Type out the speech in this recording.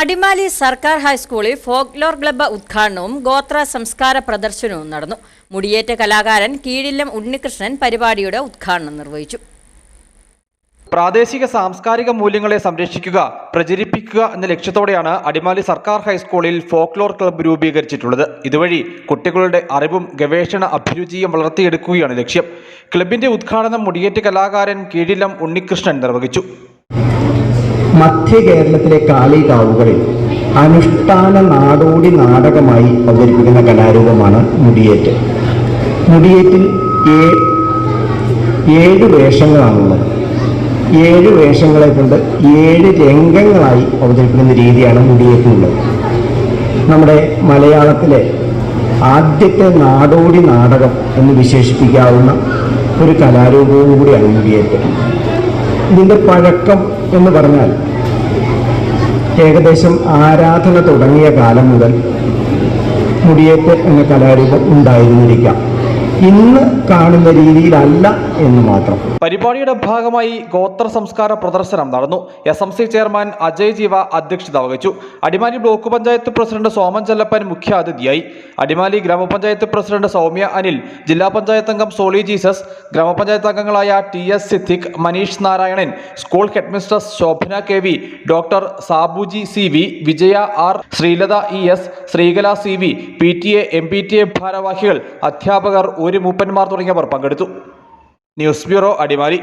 അടിമാലി സർക്കാർ ഹൈസ്കൂളിൽ folklore club ഉദ്ഘാടനവും ഗോത്ര സംസ്കാര പ്രദർശനവും നടന്നു. മുടിയേറ്റ കലാകാരൻ കീഴില്ലം ഉണ്ണികൃഷ്ണൻ പരിപാടിയുടെ ഉദ്ഘാടനം നിർവഹിച്ചു. പ്രാദേശിക സാംസ്കാരിക മൂല്യങ്ങളെ സംരക്ഷിക്കുക പ്രചരിപ്പിക്കുക എന്ന ലക്ഷ്യത്തോടെയാണ് അടിമാലി സർക്കാർ ഹൈസ്കൂളിൽ ഫോക്ലോർ ക്ലബ്ബ് രൂപീകരിച്ചിട്ടുള്ളത്. ഇതുവഴി കുട്ടികളുടെ അറിവും ഗവേഷണ അഭിരുചിയും വളർത്തിയെടുക്കുകയാണ് ലക്ഷ്യം. ക്ലബിന്റെ ഉദ്ഘാടനം മുടിയേറ്റ് കലാകാരൻ കീഴിലം ഉണ്ണികൃഷ്ണൻ നിർവഹിച്ചു. മധ്യ കേരളത്തിലെ കാളികാവുകളിൽ അനുഷ്ഠാന നാടോടി നാടകമായി അവതരിപ്പിക്കുന്ന കലാരൂപമാണ് മുടിയേറ്റ്. മുടിയേറ്റിൽ ഏഴ് വേഷങ്ങളാണുള്ളത്. ഏഴ് വേഷങ്ങളെ കൊണ്ട് ഏഴ് രംഗങ്ങളായി അവതരിപ്പിക്കുന്ന രീതിയാണ് മുടിയേറ്റിനുള്ളത്. നമ്മുടെ മലയാളത്തിലെ ആദ്യത്തെ നാടോടി നാടകം എന്ന് വിശേഷിപ്പിക്കാവുന്ന ഒരു കലാരൂപവും കൂടിയാണ് മുടിയേറ്റ്. ഇതിന്റെ പഴക്കം എന്ന് പറഞ്ഞാൽ ഏകദേശം ആരാധന തുടങ്ങിയ കാലം മുതൽ മുടിയേറ്റ് എന്ന കലാരൂപം ഉണ്ടായിരുന്നിരിക്കാം. ഇന്ന് കാണുന്ന രീതിയിലല്ല എന്ന് മാത്രം. പരിപാടിയുടെ ഭാഗമായി ഗോത്ര സംസ്കാര പ്രദർശനം നടന്നു. S M C chairman Ajay Jeeva അധ്യക്ഷത വഹിച്ചു. അടിമാലി ബ്ലോക്ക് പഞ്ചായത്ത് പ്രസിഡന്റ് സോമൻ ചെല്ലപ്പൻ മുഖ്യാതിഥിയായി. അടിമാലി ഗ്രാമപഞ്ചായത്ത് പ്രസിഡന്റ് സൗമ്യ അനിൽ ജില്ലാ പഞ്ചായത്ത് അംഗം സോളി ജീസസ് ഗ്രാമപഞ്ചായത്ത് അംഗങ്ങളായ T S Siddique Maneesh Narayanan school headmistress Shobhana K V doctor Sabuji C V Vijaya R Sreelatha E S Sreekala C V P T A M P T A ഭാരവാഹികൾ അധ്യാപകർ ഒരു മൂപ്പന്മാർ തുടങ്ങിയവർ പങ്കെടുത്തു. News bureau Adimali.